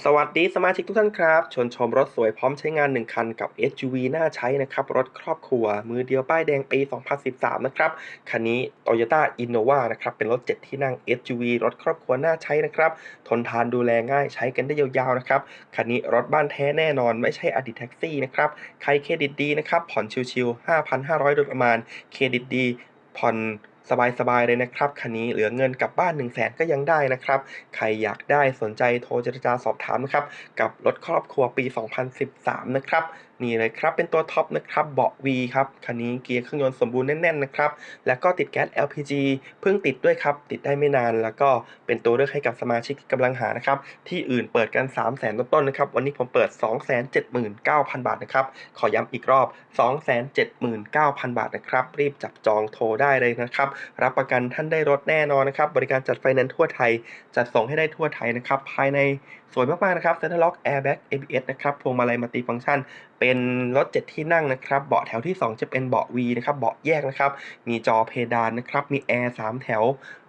สวัสดีสมาชิกทุกท่านครับชวนชมรถสวยพร้อมใช้งาน 1 คันกับ SUV น่าใช้นะครับ รถครอบครัว มือเดียวป้ายแดงปี 2013 นะครับ คันนี้ Toyota Innova นะครับ เป็นรถ 7 ที่นั่ง SUV รถครอบครัวน่าใช้นะครับ ทนทานดูแลง่ายใช้กันได้ยาวๆนะครับ คันนี้รถบ้านแท้แน่นอนไม่ใช่อดีตแท็กซี่นะครับ ใครเครดิตดีนะครับ ผ่อนชิวๆ 5,500 โดยประมาณ เครดิตดี ผ่อน สบายๆเลยนะครับคันนี้เหลือเงินกลับบ้าน1 0 0 0 0แสนก็ยังได้นะครับ ใครอยากได้สนใจโทรเจรจาสอบถามนะครับ กับรถครอบครัวปี 2013 นะครับนี่เลยครับเป็นตัวท็อปนะครับเบาะ V ครับคันนี้เกียร์เครื่องยนต์สมบูรณ์แน่นๆนะครับแล้วก็ติดแก๊ส LPG เพิ่งติดด้วยครับ ติดได้ไม่นานแล้วก็เป็นตัวเลือกให้กับสมาชิกที่กำลังหานะครับที่อื่นเปิดกัน 3 0 0 0 0 0ต้นๆนะครับวันนี้ผมเปิด 279,000 บาทนะครับขอย้ำอีกรอบ 279,000 บาทนะครับรีบจับจองโทรได้เลยนะครับรับประกันท่านได้รถแน่นอนนะครับ บริการจัดไฟแนนซ์ทั่วไทย จัดส่งให้ได้ทั่วไทยนะครับ ภายในสวยมากๆนะครับ Center Lock Airbag ABS นะครับ พวงมาลัยมัลติฟังก์ชัน เป็นรถ 7 ที่นั่งนะครับ เบาะแถวที่ 2 จะเป็นเบาะ V นะครับ เบาะแยกนะครับ มีจอเพดานนะครับ มีแอร์ 3 แถว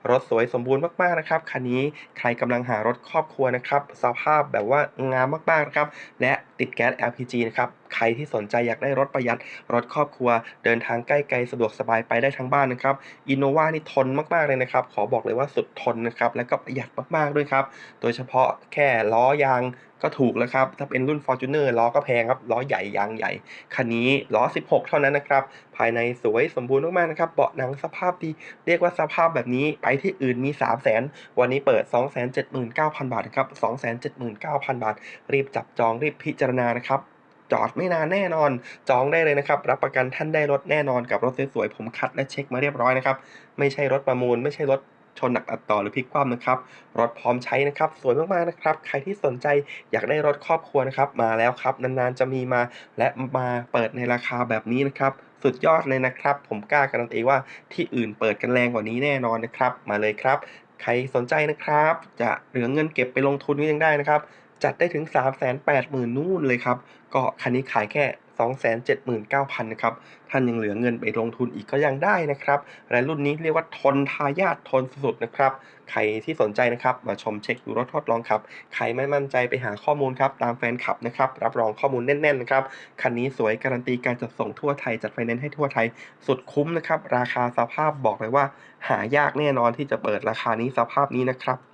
รถสวยสมบูรณ์มากๆนะครับ คันนี้ใครกำลังหารถครอบครัวนะครับ สภาพแบบว่างามมากๆนะครับ และติดแก๊ส LPG นะครับ ใครที่สนใจอยากได้รถประหยัด รถครอบครัว เดินทางใกล้ไกลสะดวกสบายไปได้ทั้งบ้านนะครับ Innova นี่ทนมากๆเลยนะครับ ขอบอกเลยว่าสุดทนนะครับ และก็ประหยัดมากๆด้วยครับ โดยเฉพาะแค่ล้อยาง ก็ถูกแล้วครับ ถ้าเป็นรุ่น Fortuner ล้อก็แพงครับ ล้อใหญ่ยางใหญ่ คันนี้ล้อ 16 เท่านั้นนะครับ ภายในสวยสมบูรณ์มากๆนะครับ เบาะหนังสภาพดี เรียกว่าสภาพแบบนี้ไปที่อื่นมี 3 0 0 0 0 0 วันนี้เปิด 279,000 บาทนะครับ 279,000 บาท รีบจับจองรีบพิจารณานะครับจอดไม่นานแน่นอน จองได้เลยนะครับ รับประกันท่านได้รถแน่นอนกับรถสวยๆผมคัดและเช็คมาเรียบร้อยนะครับ ไม่ใช่รถประมูล ไม่ใช่รถ ชนหนักอัดต่อหรือพลิกคว่ำนะครับ รถพร้อมใช้นะครับ สวยมากๆนะครับ ใครที่สนใจอยากได้รถครอบครัวนะครับ มาแล้วครับ นานๆจะมีมา และมาเปิดในราคาแบบนี้นะครับ สุดยอดเลยนะครับ ผมกล้าการันตีว่าที่อื่นเปิดกันแรงกว่านี้แน่นอนนะครับ มาเลยครับ ใครสนใจนะครับ จะเหลือเงินเก็บไปลงทุนก็ยังได้นะครับ จัดได้ถึง 380,000 นู่นเลยครับ ก็คันนี้ขายแค่ 279,000นะครับท่านยังเหลือเงินไปลงทุนอีกก็ยังได้นะครับ และรุ่นนี้เรียกว่าทนทายาททนสุดๆนะครับ ใครที่สนใจนะครับมาชมเช็คดูรถทดลองขับ ใครไม่มั่นใจไปหาข้อมูลครับตามแฟนคลับนะครับรับรองข้อมูลแน่นๆนะครับคันนี้สวยการันตีการจัดส่งทั่วไทยจัดไฟแนนซ์ให้ทั่วไทยสุดคุ้มนะครับราคาสภาพบอกเลยว่า หายากแน่นอนที่จะเปิดราคานี้สภาพนี้นะครับ